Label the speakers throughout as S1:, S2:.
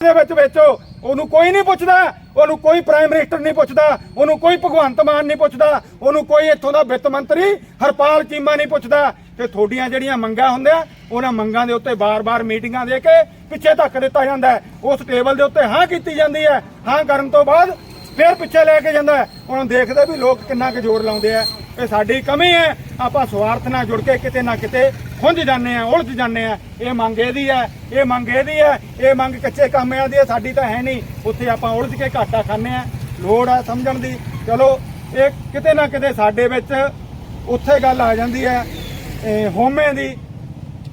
S1: ਦੇ ਵਿੱਚ ਵੇਚੋ। ਉਹਨੂੰ ਕੋਈ ਨਹੀਂ ਪੁੱਛਦਾ। ਉਹਨੂੰ ਕੋਈ ਪ੍ਰਾਈਮ ਮਿਨਿਸਟਰ ਨਹੀਂ ਪੁੱਛਦਾ। ਉਹਨੂੰ ਕੋਈ ਭਗਵੰਤ ਮਾਨ ਨਹੀਂ ਪੁੱਛਦਾ। ਉਹਨੂੰ ਕੋਈ ਇੱਥੋਂ ਦਾ ਵਿੱਤ ਮੰਤਰੀ ਹਰਪਾਲ ਚੀਮਾ ਨਹੀਂ ਪੁੱਛਦਾ। ਤੇ ਤੁਹਾਡੀਆਂ ਜਿਹੜੀਆਂ ਮੰਗਾਂ ਹੁੰਦੀਆਂ, ਉਹਨਾਂ ਮੰਗਾਂ ਦੇ ਉੱਤੇ ਬਾਰ-ਬਾਰ ਮੀਟਿੰਗਾਂ ਦੇ ਕੇ ਪਿੱਛੇ ਧੱਕ ਦਿੱਤਾ ਜਾਂਦਾ ਉਸ ਟੇਬਲ ਦੇ ਉੱਤੇ ਹਾਂ ਕੀਤੀ ਜਾਂਦੀ ਹੈ। ਹਾਂ ਕਰਨ ਤੋਂ ਬਾਅਦ ਫਿਰ ਪਿੱਛੇ ਲੈ ਕੇ ਜਾਂਦਾ ਹੈ। ਉਹਨਾਂ ਦੇਖਦੇ ਵੀ ਲੋਕ ਕਿੰਨਾ ਕੁ ਜ਼ੋਰ ਲਾਉਂਦੇ ਆ। ਇਹ ਸਾਡੀ ਕਮੀ ਹੈ। ਆਪਾਂ ਸਵਾਰਥ ਨਾਲ ਜੁੜ ਕੇ ਕਿਤੇ ਨਾ ਕਿਤੇ ਖੁੰਝ ਜਾਂਦੇ ਆ ਉਲਝ ਜਾਂਦੇ ਆ ਇਹ ਮੰਗ ਇਹਦੀ ਹੈ, ਇਹ ਮੰਗ ਇਹਦੀ ਹੈ, ਇਹ ਮੰਗ ਕੱਚੇ ਕੰਮਿਆਂ ਦੀ ਹੈ, ਸਾਡੀ ਤਾਂ ਹੈ ਨਹੀਂ। ਉੱਥੇ ਆਪਾਂ ਉਲਝ ਕੇ ਘਾਟਾ ਖਾਂਦੇ ਆ ਲੋੜ ਆ ਸਮਝਣ ਦੀ। ਚਲੋ, ਇਹ ਕਿਤੇ ਨਾ ਕਿਤੇ ਸਾਡੇ ਵਿੱਚ ਉੱਥੇ ਗੱਲ ਆ ਜਾਂਦੀ ਹੈ ਹੋਮੇ ਦੀ।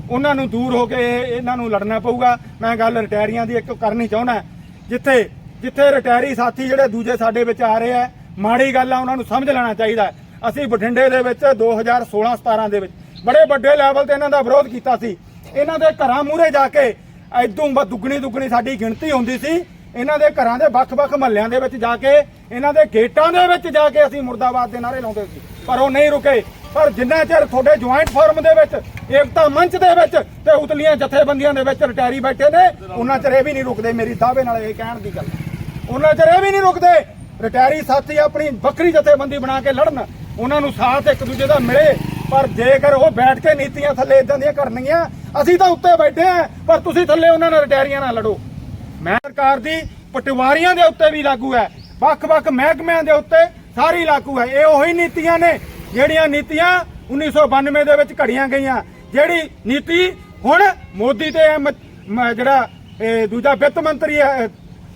S1: ਉਹਨਾਂ ਨੂੰ ਦੂਰ ਹੋ ਕੇ ਇਹਨਾਂ ਨੂੰ ਲੜਨਾ ਪਊਗਾ। ਮੈਂ ਗੱਲ ਰਿਟਾਇਰੀਆਂ ਦੀ ਇੱਕ ਕਰਨੀ ਚਾਹੁੰਦਾ ਜਿੱਥੇ ਜਿੱਥੇ ਰਿਟਾਇਰੀ ਸਾਥੀ ਜਿਹੜੇ ਦੂਜੇ ਸਾਡੇ ਵਿੱਚ ਆ ਰਹੇ ਆ ਮਾੜੀ ਗੱਲ ਆ, ਉਹਨਾਂ ਨੂੰ ਸਮਝ ਲੈਣਾ ਚਾਹੀਦਾ ਅਸੀਂ ਬਠਿੰਡੇ ਦੇ ਵਿੱਚ 2016-17 ਦੇ ਵਿੱਚ ਬੜੇ ਵੱਡੇ ਲੈਵਲ ਤੇ ਇਹਨਾਂ ਦਾ ਵਿਰੋਧ ਕੀਤਾ ਸੀ। ਇਹਨਾਂ ਦੇ ਘਰਾਂ ਮੂਹਰੇ ਜਾ ਕੇ ਐਦੋਂ ਦੁੱਗਣੀ ਦੁੱਗਣੀ ਸਾਡੀ ਗਿਣਤੀ ਹੁੰਦੀ ਸੀ। ਇਹਨਾਂ ਦੇ ਘਰਾਂ ਦੇ ਵੱਖ-ਵੱਖ ਮਹੱਲਿਆਂ ਦੇ ਵਿੱਚ ਜਾ ਕੇ, ਇਹਨਾਂ ਦੇ ਗੇਟਾਂ ਦੇ ਵਿੱਚ ਜਾ ਕੇ ਅਸੀਂ ਮੁਰਦਾਬਾਦ ਦੇ ਨਾਰੇ ਲਾਉਂਦੇ ਸੀ। ਪਰ ਉਹ ਨਹੀਂ ਰੁਕੇ। ਪਰ ਜਿੰਨਾ ਚਿਰ ਤੁਹਾਡੇ ਜੁਆਇੰਟ ਫੋਰਮ ਦੇ ਵਿੱਚ, ਏਕਤਾ ਮੰਚ ਦੇ ਵਿੱਚ ਤੇ ਉਤਲੀਆਂ ਜਥੇਬੰਦੀਆਂ ਦੇ ਵਿੱਚ ਰਟੈਰੀ ਬੈਠੇ ਨੇ, ਉਹਨਾਂ ਚਿਰ ਇਹ ਵੀ ਨਹੀਂ ਰੁਕਦੇ। ਮੇਰੀ ਦਾਅਵੇ ਨਾਲ ਇਹ ਕਹਿਣ ਦੀ ਗੱਲ ਉਹਨਾਂ ਚਿਰ ਇਹ ਵੀ ਨਹੀਂ ਰੁਕਦੇ। ਰਟੈਰੀ ਸਾਥੀ ਆਪਣੀ ਵੱਖਰੀ ਜਥੇਬੰਦੀ ਬਣਾ ਕੇ ਲੜਨ ਉਹਨਾਂ ਨੂੰ ਸਾਥ ਇੱਕ ਦੂਜੇ ਦਾ ਮਿਲੇ, ਪਰ ਜੇਕਰ ਉਹ ਬੈਠ ਕੇ ਨੀਤੀਆਂ ਥੱਲੇ ਇਦਾਂ ਦੀਆਂ ਕਰਨਗੀਆਂ, ਅਸੀਂ ਤਾਂ ਉੱਤੇ ਬੈਠੇ ਆ ਪਰ ਤੁਸੀਂ ਥੱਲੇ ਉਹਨਾਂ ਨਾਲ ਰਿਟਾਇਰੀਆਂ ਨਾਲ ਲੜੋ। ਮੈਂ ਸਰਕਾਰ ਦੀ ਪਟਵਾਰੀਆਂ ਦੇ ਉੱਤੇ ਵੀ ਲਾਗੂ ਹੈ, ਵੱਖ-ਵੱਖ ਮਹਿਕਮਿਆਂ ਦੇ ਉੱਤੇ ਸਾਰੀ ਲਾਗੂ ਹੈ। ਇਹ ਉਹੀ ਨੀਤੀਆਂ ਨੇ ਜਿਹੜੀਆਂ ਨੀਤੀਆਂ 1992 ਦੇ ਵਿੱਚ ਘੜੀਆਂ ਗਈਆਂ, ਜਿਹੜੀ ਨੀਤੀ ਹੁਣ ਮੋਦੀ ਤੇ ਜਿਹੜਾ ਦੂਜਾ ਵਿੱਤ ਮੰਤਰੀ ਹੈ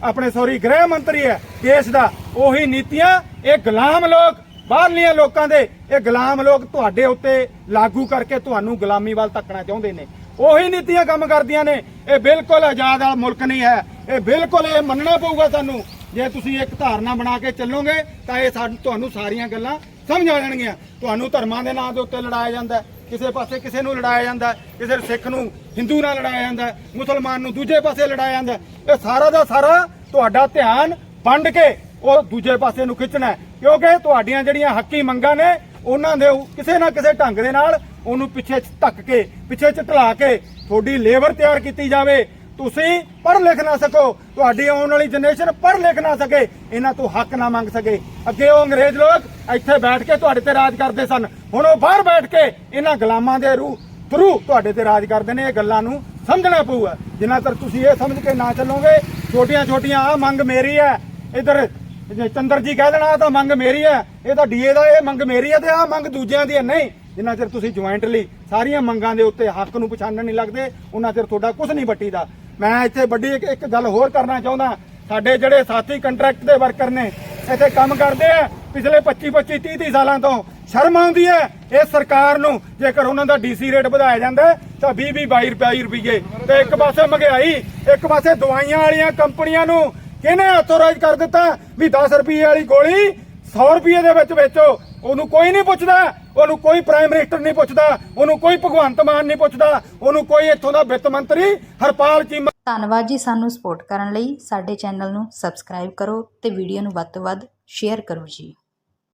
S1: ਆਪਣੇ ਸੌਰੀ ਗ੍ਰਹਿ ਮੰਤਰੀ ਹੈ, ਦੇਸ਼ ਦਾ, ਉਹੀ ਨੀਤੀਆਂ, ਇਹ ਗੁਲਾਮ ਲੋਕ ਬਾਹਰਲੀਆਂ ਲੋਕਾਂ ਦੇ, ਇਹ ਗੁਲਾਮ ਲੋਕ ਤੁਹਾਡੇ ਉੱਤੇ ਲਾਗੂ ਕਰਕੇ ਤੁਹਾਨੂੰ ਗੁਲਾਮੀ ਵੱਲ ਧੱਕਣਾ ਚਾਹੁੰਦੇ ਨੇ। ਉਹੀ ਨੀਤੀਆਂ ਕੰਮ ਕਰਦੀਆਂ ਨੇ। ਇਹ ਬਿਲਕੁਲ ਆਜ਼ਾਦ ਵਾਲਾ ਮੁਲਕ ਨਹੀਂ ਹੈ। ਇਹ ਬਿਲਕੁਲ ਇਹ ਮੰਨਣਾ ਪਊਗਾ ਤੁਹਾਨੂੰ ਜੇ ਤੁਸੀਂ ਇੱਕ ਧਾਰਨਾ ਬਣਾ ਕੇ ਚੱਲੋਗੇ, ਤਾਂ ਇਹ ਸਾਨੂੰ ਤੁਹਾਨੂੰ ਸਾਰੀਆਂ ਗੱਲਾਂ ਸਮਝ ਆ ਜਾਣਗੀਆਂ। ਤੁਹਾਨੂੰ ਧਰਮਾਂ ਦੇ ਨਾਂ ਦੇ ਉੱਤੇ ਲੜਾਇਆ ਜਾਂਦਾ ਕਿਸੇ ਪਾਸੇ ਕਿਸੇ ਨੂੰ ਲੜਾਇਆ ਜਾਂਦਾ ਕਿਸੇ ਸਿੱਖ ਨੂੰ ਹਿੰਦੂ ਨਾਲ ਲੜਾਇਆ ਜਾਂਦਾ ਮੁਸਲਮਾਨ ਨੂੰ ਦੂਜੇ ਪਾਸੇ ਲੜਾਇਆ ਜਾਂਦਾ ਇਹ ਸਾਰਾ ਦਾ ਸਾਰਾ ਤੁਹਾਡਾ ਧਿਆਨ ਵੰਡ ਕੇ ਉਹ ਦੂਜੇ ਪਾਸੇ ਨੂੰ ਖਿੱਚਣਾ ਕਿਉਂਕਿ ਤੁਹਾਡੀਆਂ ਜਿਹੜੀਆਂ ਹੱਕੀ ਮੰਗਾਂ ਨੇ, ਉਹਨਾਂ ਦੇ ਕਿਸੇ ਨਾ ਕਿਸੇ ਢੰਗ ਦੇ ਨਾਲ ਉਹਨੂੰ ਪਿੱਛੇ ਧੱਕ ਕੇ, ਪਿੱਛੇ ਝਟਲਾ ਕੇ ਤੁਹਾਡੀ ਲੇਬਰ ਤਿਆਰ ਕੀਤੀ ਜਾਵੇ। ਤੁਸੀਂ ਪੜ੍ਹ ਲਿਖ ਨਾ ਸਕੋ। ਤੁਹਾਡੀ ਆਉਣ ਵਾਲੀ ਜਨਰੇਸ਼ਨ ਪੜ੍ਹ ਲਿਖ ਨਾ ਸਕੇ। ਇਹਨਾਂ ਤੋਂ ਹੱਕ ਨਾ ਮੰਗ ਸਕੇ। ਅੱਗੇ ਉਹ ਅੰਗਰੇਜ਼ ਲੋਕ ਇੱਥੇ ਬੈਠ ਕੇ ਤੁਹਾਡੇ ਤੇ ਰਾਜ ਕਰਦੇ ਸਨ। ਹੁਣ ਉਹ ਬਾਹਰ ਬੈਠ ਕੇ ਇਹਨਾਂ ਗੁਲਾਮਾਂ ਦੇ ਰੂ ਥਰੂ ਤੁਹਾਡੇ ਤੇ ਰਾਜ ਕਰਦੇ ਨੇ। ਇਹ ਗੱਲਾਂ ਨੂੰ ਸਮਝਣਾ ਪਊਗਾ। ਜਿੰਨਾ ਤੱਕ ਤੁਸੀਂ ਇਹ ਸਮਝ ਕੇ ਨਾ ਚੱਲੋਗੇ ਛੋਟੀਆਂ ਛੋਟੀਆਂ ਆ ਮੰਗ ਮੇਰੀ ਹੈ। ਇਧਰ ਜੇ ਚੰਦਰ ਜੀ ਕਹਿ ਦੇਣਾ, ਆਹ ਤਾਂ ਮੰਗ ਮੇਰੀ ਹੈ, ਇਹ ਤਾਂ ਡੀਏ ਦਾ ਇਹ ਮੰਗ ਮੇਰੀ ਹੈ ਤੇ ਆ ਮੰਗ ਦੂਜਿਆਂ ਦੀ ਹੈ। ਨਹੀਂ, ਜਿੰਨਾ ਚਿਰ ਤੁਸੀਂ ਜੁਆਇੰਟਲੀ ਸਾਰੀਆਂ ਮੰਗਾਂ ਦੇ ਉੱਤੇ ਹੱਕ ਨੂੰ ਪਛਾਣਨ ਨਹੀਂ ਲੱਗਦੇ, ਉਹਨਾਂ ਚਿਰ ਤੁਹਾਡਾ ਕੁਝ ਨਹੀਂ ਵੱਟੀਦਾ। ਮੈਂ ਇੱਥੇ ਵੱਡੀ ਇੱਕ ਇੱਕ ਗੱਲ ਹੋਰ ਕਰਨਾ ਚਾਹੁੰਦਾ, ਸਾਡੇ ਜਿਹੜੇ ਸਾਥੀ ਕੰਟਰੈਕਟ ਦੇ ਵਰਕਰ ਨੇ, ਇੱਥੇ ਕੰਮ ਕਰਦੇ ਆ, ਪਿਛਲੇ 25 25 30 30 ਸਾਲਾਂ ਤੋਂ ਸ਼ਰਮ ਆਉਂਦੀ ਹੈ, ਇਹ ਸਰਕਾਰ ਨੂੰ ਜੇਕਰ ਉਹਨਾਂ ਦਾ ਡੀਸੀ ਰੇਟ ਵਧਾਇਆ ਜਾਂਦਾ, ਤਾਂ 20 20 22 22 ਰੁਪਏ। ਤੇ ਇੱਕ ਪਾਸੇ ਮਹਿੰਗਾਈ, ਇੱਕ ਪਾਸੇ ਦਵਾਈਆਂ ਵਾਲੀਆਂ ਕੰਪਨੀਆਂ ਨੂੰ ਕਿਹਨੇ ਆਥੋਰਾਈਜ਼ ਕਰ ਦਿੱਤਾ? ਵੀ 10 ਰੁਪਏ ਵਾਲੀ ਗੋਲੀ 100 ਰੁਪਏ ਦੇ ਵਿੱਚ ਵੇਚੋ। ਉਹਨੂੰ ਕੋਈ ਨਹੀਂ ਪੁੱਛਦਾ। ਉਹਨੂੰ ਕੋਈ ਪ੍ਰਾਈਮ ਮਿਨਿਸਟਰ ਨਹੀਂ ਪੁੱਛਦਾ। ਉਹਨੂੰ ਕੋਈ ਭਗਵੰਤ ਮਾਨ ਨਹੀਂ ਪੁੱਛਦਾ। ਉਹਨੂੰ ਕੋਈ ਇੱਥੋਂ ਦਾ ਵਿੱਤ ਮੰਤਰੀ ਹਰਪਾਲ ਚੀਮਾ
S2: ਧੰਨਵਾਦ ਜੀ ਸਾਨੂੰ ਸਪੋਰਟ ਕਰਨ ਲਈ। ਸਾਡੇ ਚੈਨਲ ਨੂੰ ਸਬਸਕ੍ਰਾਈਬ ਕਰੋ ਤੇ ਵੀਡੀਓ ਨੂੰ ਵੱਧ ਤੋਂ ਵੱਧ ਸ਼ੇਅਰ ਕਰੋ ਜੀ।